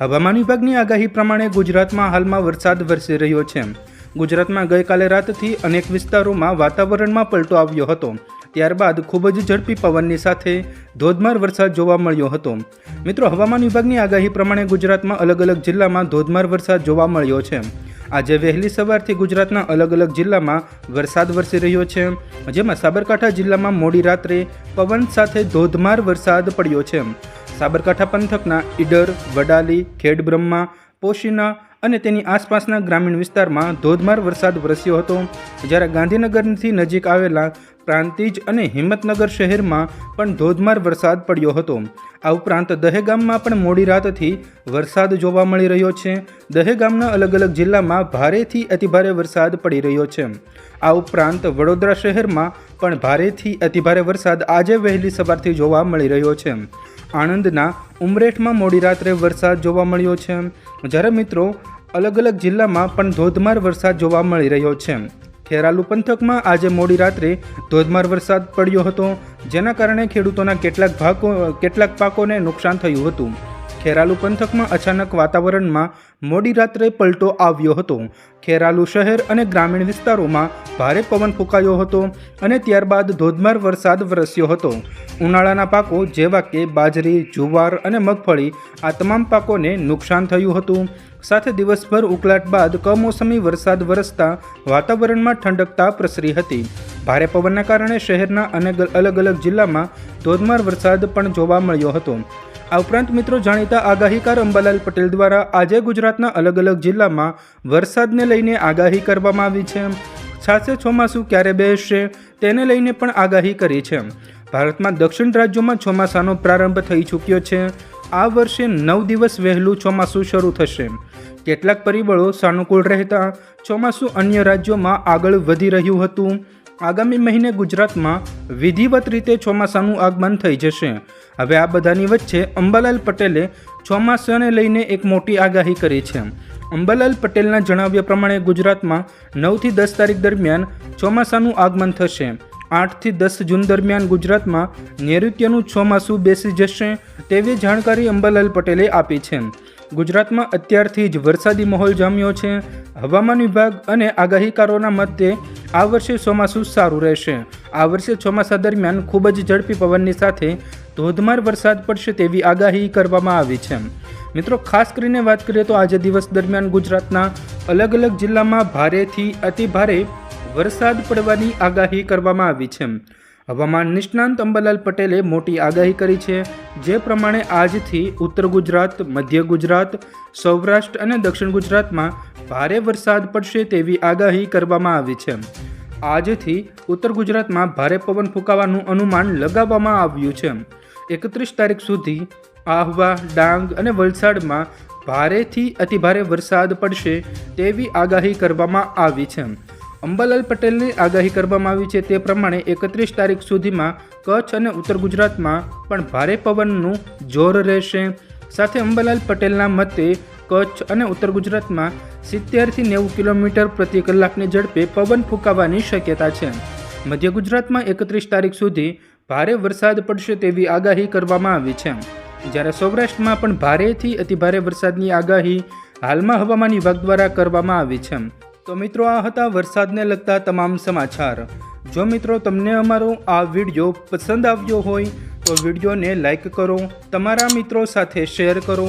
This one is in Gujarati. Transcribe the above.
હવામાન વિભાગની આગાહી પ્રમાણે ગુજરાતમાં હાલમાં વરસાદ વરસી રહ્યો છે. ગુજરાતમાં ગઈકાલે રાતથી અનેક વિસ્તારોમાં વાતાવરણમાં પલટો આવ્યો હતો. ત્યારબાદ ખૂબ જ ઝડપી પવનની સાથે ધોધમાર વરસાદ જોવા મળ્યો હતો. મિત્રો, હવામાન વિભાગની આગાહી પ્રમાણે ગુજરાતમાં અલગ અલગ જિલ્લામાં ધોધમાર વરસાદ જોવા મળ્યો છે. આજે વહેલી સવારથી ગુજરાતના અલગ અલગ જિલ્લામાં વરસાદ વરસી રહ્યો છે. જેમાં સાબરકાંઠા જિલ્લામાં મોડી રાત્રે પવન સાથે ધોધમાર વરસાદ પડ્યો છે. સાબરકાંઠા પંથકના ઈડર, વડાલી, ખેડબ્રહ્મા, પોશીના અને તેની આસપાસના ગ્રામીણ વિસ્તારમાં ધોધમાર વરસાદ વરસ્યો હતો. જ્યારે ગાંધીનગરથી નજીક આવેલા પ્રાંતિજ અને હિંમતનગર શહેરમાં પણ ધોધમાર વરસાદ પડ્યો હતો. આ ઉપરાંત દહેગામમાં પણ મોડી રાતથી વરસાદ જોવા મળી રહ્યો છે. દહેગામના અલગ અલગ જિલ્લામાં ભારેથી અતિભારે વરસાદ પડી રહ્યો છે. આ ઉપરાંત વડોદરા શહેરમાં પણ ભારેથી અતિભારે વરસાદ આજે વહેલી સવારથી જોવા મળી રહ્યો છે. આણંદના ઉમરેઠમાં મોડી રાત્રે વરસાદ જોવા મળ્યો છે. જ્યારે મિત્રો અલગ અલગ જિલ્લામાં પણ ધોધમાર વરસાદ જોવા મળી રહ્યો છે. ખેરાલુ પંથકમાં આજે મોડી રાત્રે ધોધમાર વરસાદ પડ્યો હતો, જેના કારણે ખેડૂતોના કેટલાક ભાગો કેટલાક પાકોને નુકસાન થયું હતું. ખેરાલુ પંથકમાં અચાનક વાતાવરણમાં મોડી રાત્રે પલટો આવ્યો હતો. ખેરાલુ શહેર અને ગ્રામીણ વિસ્તારોમાં ભારે પવન ફૂંકાયો હતો અને ત્યારબાદ ધોધમાર વરસાદ વરસ્યો હતો. ઉનાળાના પાકો જેવા કે બાજરી, જુવાર અને મગફળી આ તમામ પાકોને નુકસાન થયું હતું. સાથે દિવસભર ઉકળાટ બાદ કમોસમી વરસાદ વરસતા વાતાવરણમાં ઠંડકતા પ્રસરી હતી. ભારે પવનના કારણે શહેરના અનેક અલગ અલગ જિલ્લામાં ધોધમાર વરસાદ પણ જોવા મળ્યો હતો. આ ઉપરાંત મિત્રો જાણીતા આગાહીકાર અંબાલાલ પટેલ દ્વારા આજે ગુજરાતના અલગ અલગ જિલ્લામાં વરસાદને લઈને આગાહી કરવામાં આવી છે. સાથે ચોમાસું ક્યારે બેસશે તેને લઈને પણ આગાહી કરી છે. ભારતમાં દક્ષિણ રાજ્યોમાં ચોમાસાનો પ્રારંભ થઈ ચૂક્યો છે. આ વર્ષે નવ દિવસ વહેલું ચોમાસું શરૂ થશે. કેટલાક પરિબળો સાનુકૂળ રહેતા ચોમાસું અન્ય રાજ્યોમાં આગળ વધી રહ્યું હતું. આગામી મહિને ગુજરાતમાં વિધિવત રીતે ચોમાસાનું આગમન થઈ જશે. હવે આ બધાની વચ્ચે અંબાલાલ પટેલે ચોમાસાને લઈને એક મોટી આગાહી કરી છે. અંબાલાલ પટેલના જણાવ્યા પ્રમાણે ગુજરાતમાં નવથી દસ તારીખ દરમિયાન ચોમાસાનું આગમન થશે. આઠથી દસ જૂન દરમિયાન ગુજરાતમાં નૈઋત્યનું ચોમાસું બેસી જશે તેવી જાણકારી અંબાલાલ પટેલે આપી છે. ગુજરાતમાં અત્યારથી જ વરસાદી માહોલ જામ્યો છે. હવામાન વિભાગ અને આગાહીકારોના મતે આ વર્ષે ચોમાસું સારું રહેશે. આ વર્ષે ચોમાસા દરમિયાન ખૂબ જ ઝડપી પવનની સાથે ધોધમાર વરસાદ પડશે તેવી આગાહી કરવામાં આવી છે. મિત્રો, ખાસ કરીને વાત કરીએ તો આજે દિવસ દરમિયાન ગુજરાતના અલગ અલગ જિલ્લામાં ભારેથી અતિ ભારે વરસાદ પડવાની આગાહી કરવામાં આવી છે. હવામાન નિષ્ણાંત અંબાલાલ પટેલે મોટી આગાહી કરી છે, જે પ્રમાણે આજથી ઉત્તર ગુજરાત, મધ્ય ગુજરાત, સૌરાષ્ટ્ર અને દક્ષિણ ગુજરાતમાં ભારે વરસાદ પડશે તેવી આગાહી કરવામાં આવી છે. આજથી ઉત્તર ગુજરાતમાં ભારે પવન ફૂંકાવાનું અનુમાન લગાવવામાં આવ્યું છે. એકત્રીસ તારીખ સુધી આહવા, ડાંગ અને વલસાડમાં ભારેથી અતિભારે વરસાદ પડશે તેવી આગાહી કરવામાં આવી છે. અંબાલાલ પટેલની આગાહી કરવામાં આવી છે તે પ્રમાણે એકત્રીસ તારીખ સુધીમાં કચ્છ અને ઉત્તર ગુજરાતમાં પણ ભારે પવનનું જોર રહેશે. સાથે અંબાલાલ પટેલના મતે કચ્છ અને ઉત્તર ગુજરાતમાં સિત્તેરથી નેવું કિલોમીટર પ્રતિ કલાકની ઝડપે પવન ફૂંકાવાની શક્યતા છે. મધ્ય ગુજરાતમાં એકત્રીસ તારીખ સુધી ભારે વરસાદ પડશે તેવી આગાહી કરવામાં આવી છે. જ્યારે સૌરાષ્ટ્રમાં પણ ભારેથી અતિભારે વરસાદની આગાહી હાલમાં હવામાન વિભાગ દ્વારા કરવામાં આવી છે. તો મિત્રો, આ હતા વરસાદને લગતા તમામ સમાચાર. જો મિત્રો તમને અમારો આ વીડિયો પસંદ આવ્યો હોય, તો વિડીયોને લાઇક કરો, તમારા મિત્રો સાથે શેર કરો